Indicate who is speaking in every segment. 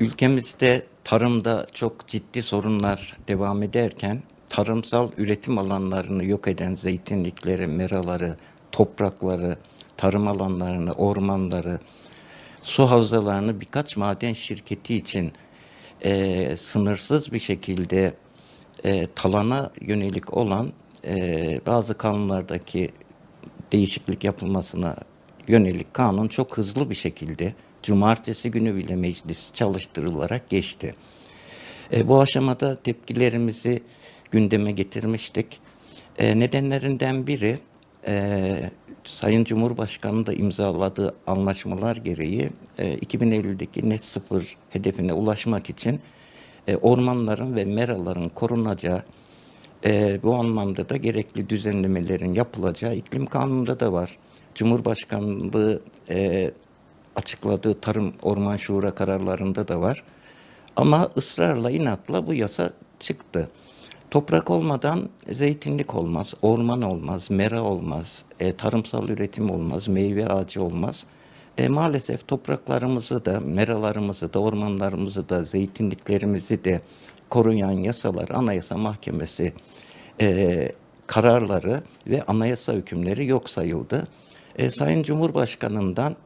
Speaker 1: ülkemizde tarımda çok ciddi sorunlar devam ederken tarımsal üretim alanlarını yok eden zeytinlikleri, meraları, toprakları, tarım alanlarını, ormanları, su havzalarını birkaç maden şirketi için e, sınırsız bir şekilde e, talana yönelik olan e, bazı kanunlardaki değişiklik yapılmasına yönelik kanun çok hızlı bir şekilde cumartesi günü bile meclis çalıştırılarak geçti. E, bu aşamada tepkilerimizi gündeme getirmiştik. E, nedenlerinden biri e, Sayın Cumhurbaşkanı da imzaladığı anlaşmalar gereği e, 2050'deki net sıfır hedefine ulaşmak için e, ormanların ve meraların korunacağı e, bu anlamda da gerekli düzenlemelerin yapılacağı iklim kanununda da var. Cumhurbaşkanlığı e, açıkladığı tarım orman şura kararlarında da var. Ama ısrarla inatla bu yasa çıktı. Toprak olmadan zeytinlik olmaz, orman olmaz, mera olmaz, e, tarımsal üretim olmaz, meyve ağacı olmaz. E, maalesef topraklarımızı da, meralarımızı da, ormanlarımızı da, zeytinliklerimizi de koruyan yasalar Anayasa Mahkemesi e, kararları ve anayasa hükümleri yok sayıldı. E, Sayın Cumhurbaşkanı'ndan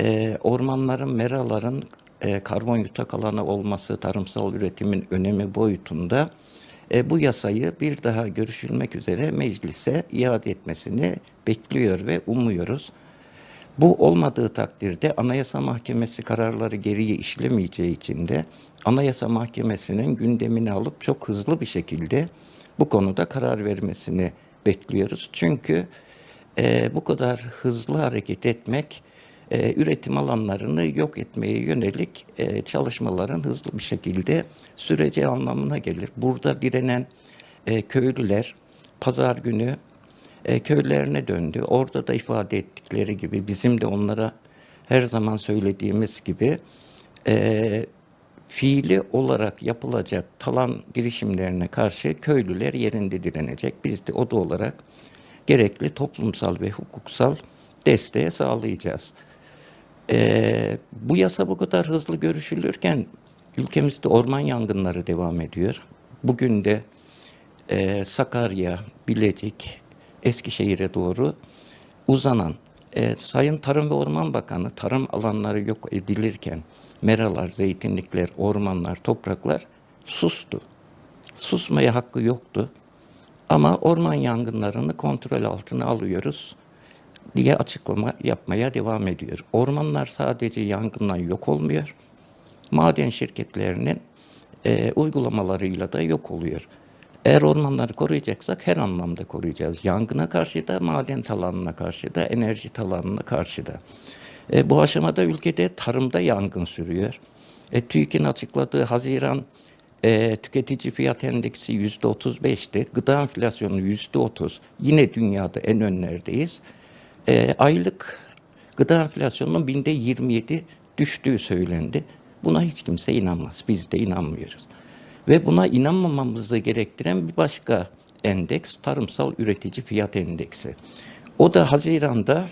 Speaker 1: e, ormanların, meraların e, karbon yutak alanı olması, tarımsal üretimin önemi boyutunda e, bu yasayı bir daha görüşülmek üzere meclise iade etmesini bekliyor ve umuyoruz. Bu olmadığı takdirde Anayasa Mahkemesi kararları geriye işlemeyeceği için de Anayasa Mahkemesi'nin gündemini alıp çok hızlı bir şekilde bu konuda karar vermesini bekliyoruz. Çünkü e, bu kadar hızlı hareket etmek e, üretim alanlarını yok etmeye yönelik e, çalışmaların hızlı bir şekilde süreci anlamına gelir. Burada direnen e, köylüler pazar günü e, köylerine döndü. Orada da ifade ettikleri gibi bizim de onlara her zaman söylediğimiz gibi e, fiili olarak yapılacak talan girişimlerine karşı köylüler yerinde direnecek. Biz de oda olarak gerekli toplumsal ve hukuksal desteğe sağlayacağız. Ee, bu yasa bu kadar hızlı görüşülürken ülkemizde orman yangınları devam ediyor. Bugün de e, Sakarya, Bilecik, Eskişehir'e doğru uzanan e, Sayın Tarım ve Orman Bakanı tarım alanları yok edilirken meralar, zeytinlikler, ormanlar, topraklar sustu. Susmaya hakkı yoktu. Ama orman yangınlarını kontrol altına alıyoruz diye açıklama yapmaya devam ediyor. Ormanlar sadece yangından yok olmuyor. Maden şirketlerinin e, uygulamalarıyla da yok oluyor. Eğer ormanları koruyacaksak her anlamda koruyacağız. Yangına karşı da, maden talanına karşı da, enerji talanına karşı da. E, bu aşamada ülkede tarımda yangın sürüyor. E, TÜİK'in açıkladığı Haziran e, tüketici fiyat endeksi yüzde 35'ti. Gıda enflasyonu yüzde 30. Yine dünyada en önlerdeyiz. E, aylık gıda enflasyonunun binde 27 düştüğü söylendi. Buna hiç kimse inanmaz. Biz de inanmıyoruz. Ve buna inanmamamızı gerektiren bir başka endeks tarımsal üretici fiyat endeksi. O da Haziran'da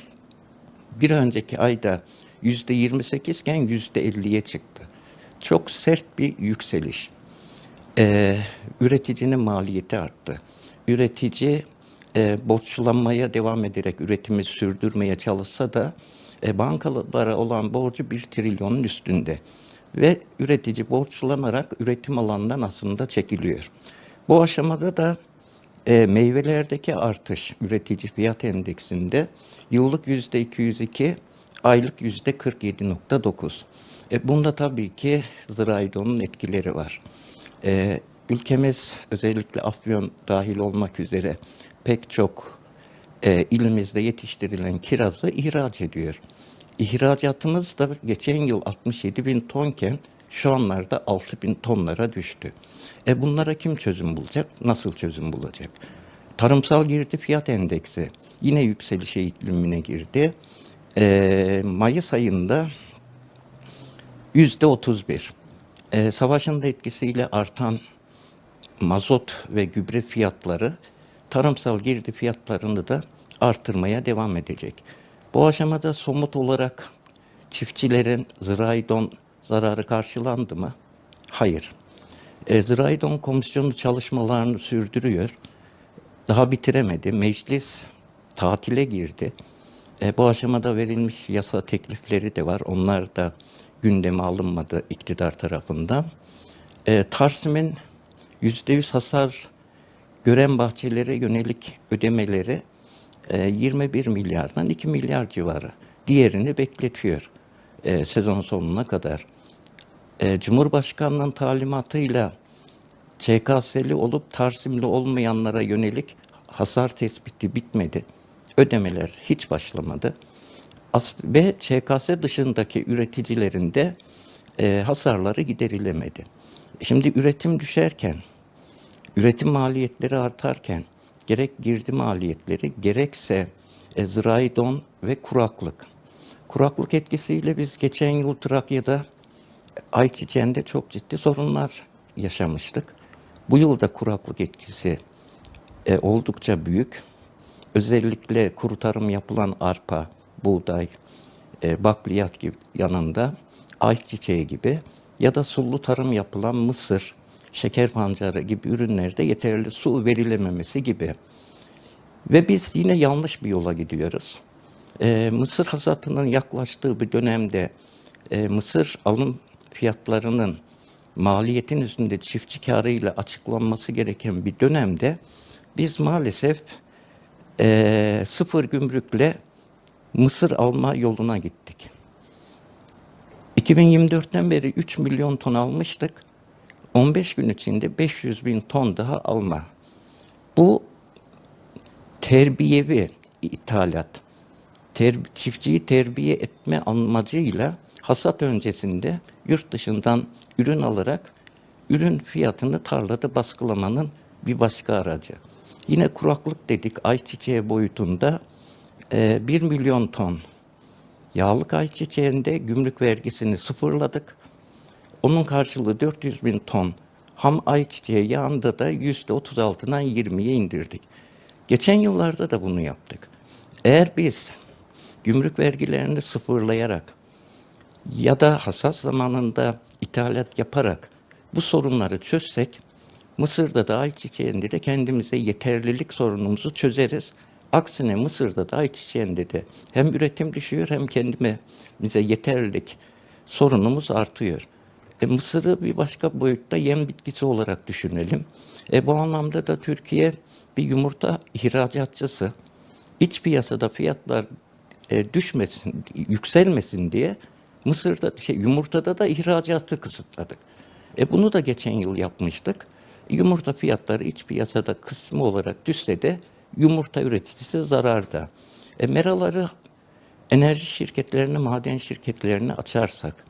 Speaker 1: bir önceki ayda yüzde 28 iken yüzde 50'ye çıktı. Çok sert bir yükseliş. Ee, üreticinin maliyeti arttı. Üretici e, borçlanmaya devam ederek üretimi sürdürmeye çalışsa da e, bankalara olan borcu bir trilyonun üstünde. Ve üretici borçlanarak üretim alanından aslında çekiliyor. Bu aşamada da e, meyvelerdeki artış üretici fiyat endeksinde yıllık yüzde 202, aylık yüzde 47.9. E, bunda tabii ki Ziraydon'un etkileri var. E, ülkemiz özellikle Afyon dahil olmak üzere pek çok e, ilimizde yetiştirilen kirazı ihraç ediyor. İhracatımız da geçen yıl 67 bin tonken şu anlarda 6 bin tonlara düştü. E bunlara kim çözüm bulacak? Nasıl çözüm bulacak? Tarımsal girdi fiyat endeksi yine yükselişe iklimine girdi. E, Mayıs ayında yüzde 31. E, savaşın da etkisiyle artan mazot ve gübre fiyatları tarımsal girdi fiyatlarını da artırmaya devam edecek. Bu aşamada somut olarak çiftçilerin Ziraydon zararı karşılandı mı? Hayır. E, Ziraydon Komisyonu çalışmalarını sürdürüyor. Daha bitiremedi. Meclis tatile girdi. E, bu aşamada verilmiş yasa teklifleri de var. Onlar da gündeme alınmadı iktidar tarafından. E, Tarsim'in %100 hasar gören bahçelere yönelik ödemeleri e, 21 milyardan 2 milyar civarı. Diğerini bekletiyor e, sezon sonuna kadar. E, Cumhurbaşkanının talimatıyla ÇKS'li olup Tarsimli olmayanlara yönelik hasar tespiti bitmedi. Ödemeler hiç başlamadı. Ve ÇKS dışındaki üreticilerin de e, hasarları giderilemedi. Şimdi üretim düşerken, üretim maliyetleri artarken gerek girdi maliyetleri gerekse e, zirai don ve kuraklık. Kuraklık etkisiyle biz geçen yıl Trakya'da ayçiçeğinde çok ciddi sorunlar yaşamıştık. Bu yılda kuraklık etkisi e, oldukça büyük. Özellikle kuru tarım yapılan arpa, buğday, e, bakliyat gibi yanında ayçiçeği gibi ya da sulu tarım yapılan mısır, şeker pancarı gibi ürünlerde yeterli su verilememesi gibi. Ve biz yine yanlış bir yola gidiyoruz. Ee, mısır hasatının yaklaştığı bir dönemde e, mısır alım fiyatlarının maliyetin üstünde çiftçi karıyla açıklanması gereken bir dönemde biz maalesef e, sıfır gümrükle mısır alma yoluna gittik. 2024'ten beri 3 milyon ton almıştık. 15 gün içinde 500 bin ton daha alma. Bu terbiyevi ithalat, ter, çiftçiyi terbiye etme amacıyla hasat öncesinde yurt dışından ürün alarak ürün fiyatını tarlada baskılamanın bir başka aracı. Yine kuraklık dedik ayçiçeği boyutunda e, 1 milyon ton yağlık ayçiçeğinde gümrük vergisini sıfırladık. Onun karşılığı 400 bin ton ham ayçiçeği yağında da yüzde 36'dan 20'ye indirdik. Geçen yıllarda da bunu yaptık. Eğer biz gümrük vergilerini sıfırlayarak ya da hasat zamanında ithalat yaparak bu sorunları çözsek Mısır'da da ayçiçeğinde de kendimize yeterlilik sorunumuzu çözeriz. Aksine Mısır'da da ayçiçeğinde de hem üretim düşüyor hem kendimize yeterlilik sorunumuz artıyor. E, Mısır'ı bir başka boyutta yem bitkisi olarak düşünelim. E, bu anlamda da Türkiye bir yumurta ihracatçısı. İç piyasada fiyatlar e, düşmesin, yükselmesin diye Mısır'da şey, yumurtada da ihracatı kısıtladık. E, bunu da geçen yıl yapmıştık. Yumurta fiyatları iç piyasada kısmı olarak düşse de yumurta üreticisi zararda. E, meraları enerji şirketlerini, maden şirketlerini açarsak,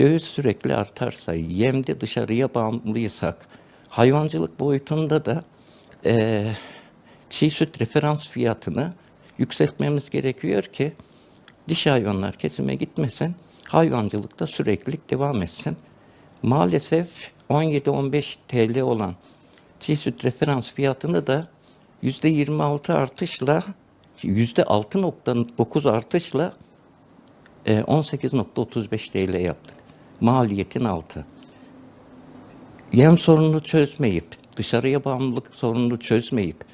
Speaker 1: döviz sürekli artarsa, yemde dışarıya bağımlıysak, hayvancılık boyutunda da e, çiğ süt referans fiyatını yükseltmemiz gerekiyor ki diş hayvanlar kesime gitmesin, hayvancılıkta süreklilik devam etsin. Maalesef 17-15 TL olan çiğ süt referans fiyatını da %26 artışla %6.9 artışla e, 18.35 TL yaptık. Maliyetin altı. Yem sorununu çözmeyip, dışarıya bağımlılık sorununu çözmeyip,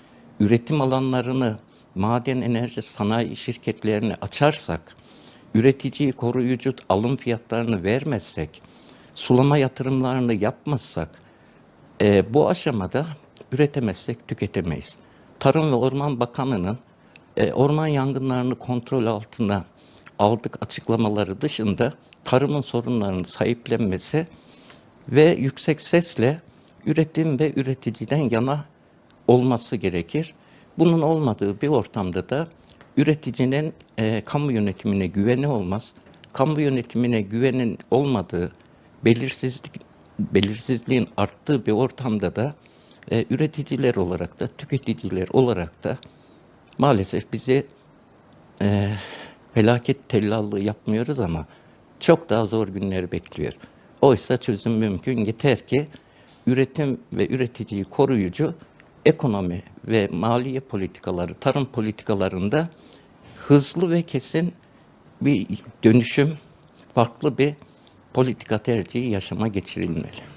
Speaker 1: üretim alanlarını maden enerji sanayi şirketlerini açarsak, üreticiyi koruyucu alım fiyatlarını vermezsek, sulama yatırımlarını yapmazsak, e, bu aşamada üretemezsek tüketemeyiz. Tarım ve Orman Bakanı'nın e, orman yangınlarını kontrol altına aldık açıklamaları dışında tarımın sorunlarını sahiplenmesi ve yüksek sesle üretim ve üreticiden yana olması gerekir. Bunun olmadığı bir ortamda da üreticinin e, kamu yönetimine güveni olmaz. Kamu yönetimine güvenin olmadığı belirsizlik belirsizliğin arttığı bir ortamda da e, üreticiler olarak da tüketiciler olarak da maalesef bizi e, felaket tellallığı yapmıyoruz ama çok daha zor günler bekliyor. Oysa çözüm mümkün. Yeter ki üretim ve üreticiyi koruyucu ekonomi ve maliye politikaları, tarım politikalarında hızlı ve kesin bir dönüşüm, farklı bir politika tercihi yaşama geçirilmeli.